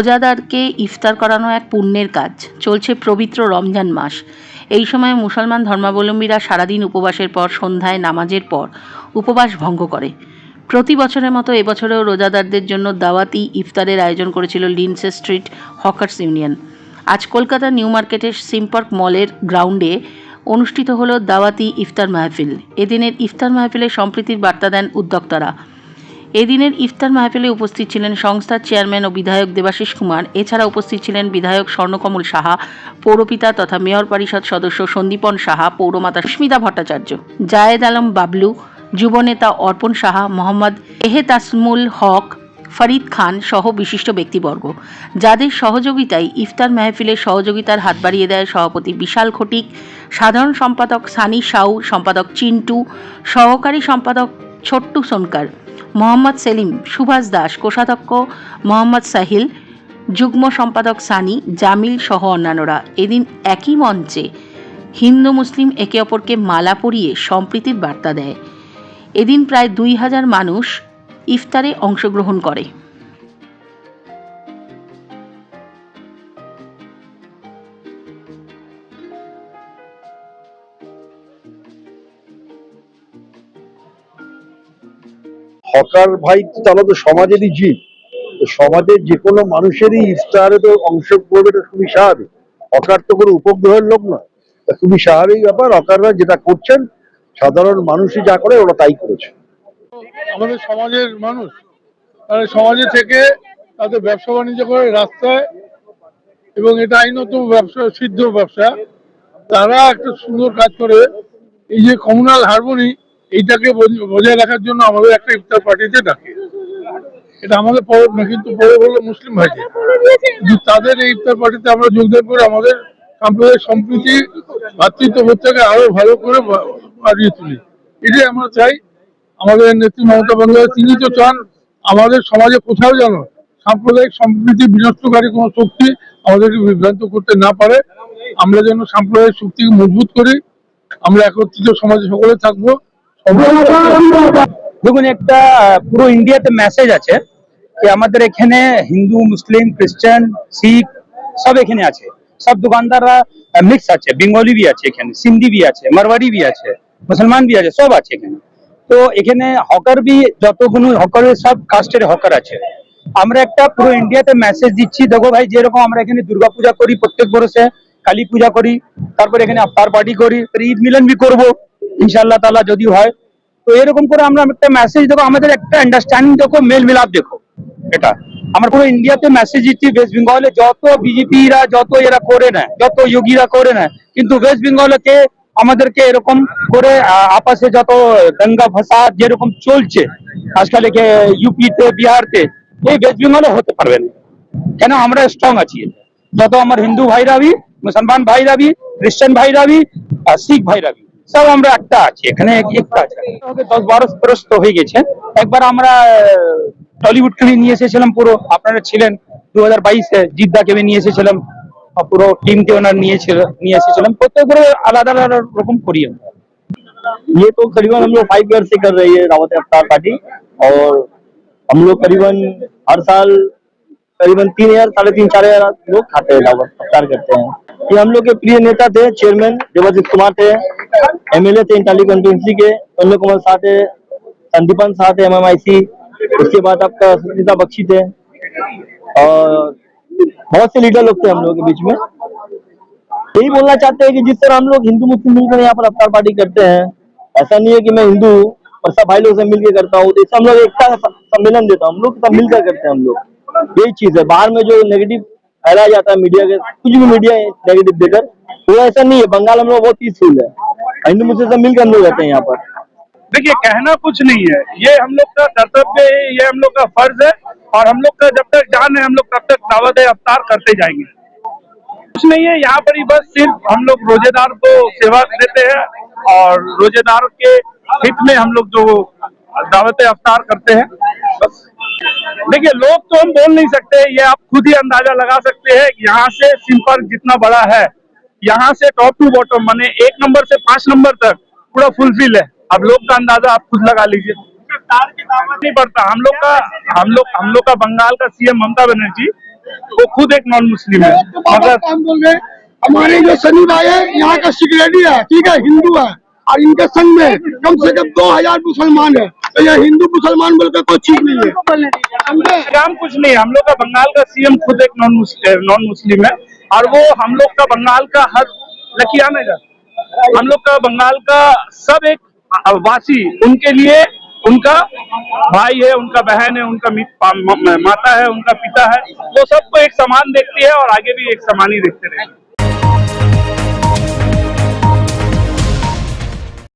রোজাদারকে ইফতার করানো এক পুণ্যের কাজ। চলছে পবিত্র রমজান মাস। এই সময় মুসলমান ধর্মাবলম্বীরা সারাদিন উপবাসের পর, সন্ধ্যায় নামাজের পর উপবাস ভঙ্গ করে। প্রতি বছরের মতো এবছরেও রোজাদারদের জন্য দাওয়াতি ইফতারের আয়োজন করেছিল লিন্সে স্ট্রিট হকার্স ইউনিয়ন। আজ কলকাতা নিউ মার্কেটের সিম্পার্ক মলের গ্রাউন্ডে অনুষ্ঠিত হলো দাওয়াতি ইফতার মাহফিল। এদিনের ইফতার মাহফিলে সম্প্রীতির বার্তা দেন উদ্যোক্তারা। এদিনের ইফতার মাহফিলে উপস্থিত ছিলেন সংস্থার চেয়ারম্যান ও বিধায়ক দেবাশিস কুমার। এছাড়া উপস্থিত ছিলেন বিধায়ক স্বর্ণকমল সাহা, পৌরপিতা তথা মেয়র পরিষদ সদস্য সন্দীপন সাহা, পৌরমাতা সুস্মিতা ভট্টাচার্য, জায়েদ আলম বাবলু, যুবনেতা অর্পণ সাহা, মোহাম্মদ এহেতাসমুল হক, ফরিদ খান সহ বিশিষ্ট ব্যক্তিবর্গ। যাদের সহযোগিতায় ইফতার মাহফিলে সহযোগিতার হাত বাড়িয়ে দেয় সভাপতি বিশাল খটিক, সাধারণ সম্পাদক সানি সাউ, সম্পাদক চিন্টু, সহকারী সম্পাদক ছোট্টু সোনকার, মোহাম্মদ সেলিম, সুভাষ দাস, কোষাধ্যক্ষ মোহাম্মদ সাহিল, যুগ্ম সম্পাদক সানি, জামিল সহ অন্যান্যরা। এদিন একই মঞ্চে হিন্দু মুসলিম একে অপরকে মালা পরিয়ে সম্প্রীতির বার্তা দেয়। এদিন প্রায় দুই হাজার মানুষ ইফতারে অংশগ্রহণ করে। হকার ভাই তো তারা তো সমাজেরই জীব। সমাজের যে কোনো মানুষেরই ইফতারে তো অংশ করবে এটা খুবই স্বাভাবিক। হকার তো কোনো উপগ্রহের লোক নয়। খুবই স্বাভাবিক ব্যাপার, হকাররা যেটা করছেন, সাধারণ মানুষই যা করে ওরা তাই করেছে। আমাদের সমাজের মানুষ সমাজে থেকে তাদের ব্যবসা বাণিজ্য করে রাস্তায়, এবং এটা আইনত ব্যবসা, সিদ্ধ ব্যবসা, তারা একটা সুন্দর কাজ করে। এই যে কমিউনাল হারমোনি এইটাকে বজায় রাখার জন্য আমাদের একটা ইফতার পার্টিতে ডাকে। এটা আমাদের পরব না কিন্তু পরব হলো মুসলিম ভাইদের কিন্তু তাদের এই ইফতার পার্টিতে আমরা যোগদান করে আমাদের সাম্প্রদায়িক সম্প্রীতি ভাতৃত্ববোধটাকে আরও ভালো করে বাড়িয়ে তুলি। এটাই আমরা চাই। আমাদের নেত্রী মমতা বন্দ্যোপাধ্যায় তিনি তো চান আমাদের সমাজে কোথাও যেন সাম্প্রদায়িক সম্প্রীতি বিনষ্টকারী কোনো শক্তি আমাদেরকে বিভ্রান্ত করতে না পারে। আমরা যেন সাম্প্রদায়িক শক্তিকে মজবুত করি। আমরা একত্রিত সমাজে সকলে থাকব। দেখুন, একটা পুরো ইন্ডিয়াতে মেসেজ আছে যে আমাদের এখানে হিন্দু, মুসলিম, খ্রিস্টান, শিখ সব এখানে আছে। সব দোকানদাররা মিক্স আছে। বেঙ্গলি বি আছে এখানে সিন্ধি বি আছে মারওয়াড়ি বি আছে, মুসলমান বি আছে, সব আছে এখানে। তো এখানে হকার বি যতগুলো হকারের সব কাস্টের হকার আছে। আমরা একটা পুরো ইন্ডিয়াতে মেসেজ দিচ্ছি, দেখো ভাই, যেরকম আমরা এখানে দুর্গা পূজা করি প্রত্যেক বরসে কালী পূজা করি, তারপর এখানে আফতার পার্টি করি ঈদ মিলন বি করব। ইনশাল্লাহ তালা যদি হয়, তো এরকম করে আমরা একটা মেসেজ দেখো, আমাদের একটা আন্ডারস্ট্যান্ডিং দেখো মেল মিলাপ দেখো, এটা। আমরা পুরো ইন্ডিয়াতে মেসেজ দিচ্ছি ওয়েস্ট বেঙ্গলে যত বিজেপিরা যত এরা করে না যত যোগীরা করে না কিন্তু ওয়েস্ট বেঙ্গলকে আমাদেরকে এরকম করে আপসে যত দঙ্গা ফসাদ যেরকম চলছে, আজকাল ইউপিতে বিহারতে, এই ওয়েস্ট বেঙ্গলে হতে পারবে না। কেন? আমরা স্ট্রং আছি। যত আমার হিন্দু ভাইরা বি মুসলমান ভাইরা বি খ্রিস্টান ভাইরা আর শিখ ভাইরা বি সব আমরা একটা আছি এখানে এক- একটা আছে ওকে দশ বারো বরস তো হয়ে গেছে একবার আমরা টলিউড কে নিয়ে এসেছিলাম পুরো আপনারা ছিলেন দু হাজার বাইশে জিদ্দাকে আমি নিয়ে এসেছিলাম আর পুরো টিমকে ওনার নিয়েছিল নিয়ে এসেছিলাম প্রত্যেক করে আলাদা আলাদা রকম করি আমরা ये तो करीबन हम लोग फाइव ईयर से कर रही है दावत अफ्तार पार्टी और हम लोग करीबन हर साल करीबन तीन हज़ार, साढ़े तीन, चार हज़ार लोग खाते हैं अफ्तार करते हैं। ये हम लोग के प्रिय नेता थे चेयरमैन देवाजीत कुमार थे एमएलए थे इंटाली कंस्टिट्यूंसी के अनिल कुमार शाह थे, संदीपन शाह थे एमएमआईसी उसके बाद आपका सुनीता बख्शी थे। और बहुत से लीडर लोग थे हम लोग के बीच में। यही बोलना चाहते हैं कि जिस तरह हम लोग हिंदू, मुस्लिम मिलकर यहाँ पर अफ्तार पार्टी करते हैं, ऐसा नहीं है कि मैं हिंदू और सब भाई लोग से मिलकर करता हूँ तो इससे हम लोग एकता सम्मेलन देता हूँ। हम लोग सब मिलकर करते हैं हम लोग। यही चीज़ है। बाहर में जो नेगेटिव फैलाया जाता है मीडिया के, कुछ भी मीडिया नेगेटिव देकर वो ऐसा नहीं है। बंगाल हम लोग बहुत पीसफुल है। हिंदू मुस्लिम सब मिलकर हम लोग रहते हैं यहाँ पर। देखिए, कहना कुछ नहीं है। ये हम लोग का कर्तव्य है, ये हम लोग का फ़र्ज़ है और हम लोग का जब तक जान है, हम लोग तब तक दावत अवतार करते जाएँगे। कुछ नहीं है, यहाँ पर ही बस सिर्फ़ हम लोग रोजेदार को सेवा देते हैं और रोजेदार के हित में हम लोग जो दावत अवतार करते हैं। बस। देखिए लोग तो हम बोल नहीं सकते ये आप खुद ही अंदाज़ा लगा सकते हैं यहाँ से संपर्क जितना बड़ा है यहाँ से टॉप टू बॉटम माने एक नंबर से पाँच नंबर तक पूरा फुलफिल है। अब लोग का अंदाज़ा आप खुद लगा लीजिए। नहीं पड़ता हम लोग का हम लोग हम लोग का बंगाल का सीएम ममता बनर्जी वो खुद एक नॉन मुस्लिम है मगर हमारे जो सनी भाई है यहाँ का सिक्योरिटी है ठीक है हिंदू है। और इनके संग में। कम से कम दो हज़ार मुसलमान है। तो ये हिंदू मुसलमान बोल के कोई चीज़ नहीं है। काम कुछ नहीं, हम लोग का बंगाल का सीएम खुद एक नॉन नॉन मुस्लिम है। और वो हम लोग का बंगाल का हर लकियाना में हम लोग का बंगाल का सब एक वासी उनके लिए उनका भाई है, उनका बहन है, उनका माता है, उनका पिता है। वो सबको एक समान देखती है और आगे भी एक समान ही देखते रहेंगे